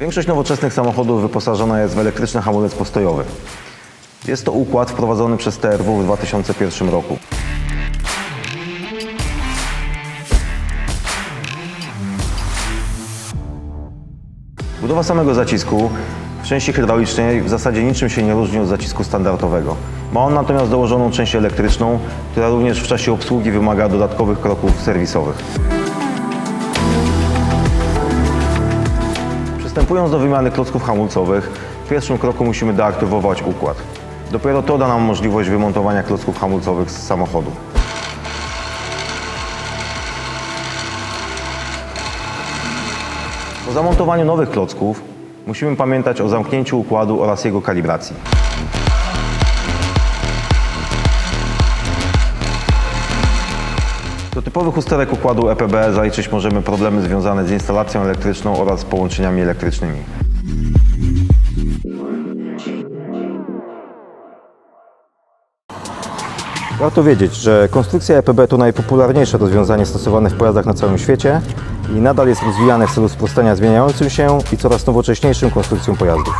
Większość nowoczesnych samochodów wyposażona jest w elektryczny hamulec postojowy. Jest to układ wprowadzony przez TRW w 2001 roku. Budowa samego zacisku w części hydraulicznej w zasadzie niczym się nie różni od zacisku standardowego. Ma on natomiast dołożoną część elektryczną, która również w czasie obsługi wymaga dodatkowych kroków serwisowych. Przystępując do wymiany klocków hamulcowych, w pierwszym kroku musimy deaktywować układ. Dopiero to da nam możliwość wymontowania klocków hamulcowych z samochodu. Po zamontowaniu nowych klocków musimy pamiętać o zamknięciu układu oraz jego kalibracji. Typowych usterek układu EPB zaliczyć możemy problemy związane z instalacją elektryczną oraz połączeniami elektrycznymi. Warto wiedzieć, że konstrukcja EPB to najpopularniejsze rozwiązanie stosowane w pojazdach na całym świecie i nadal jest rozwijane w celu sprostania zmieniającym się i coraz nowocześniejszym konstrukcjom pojazdów.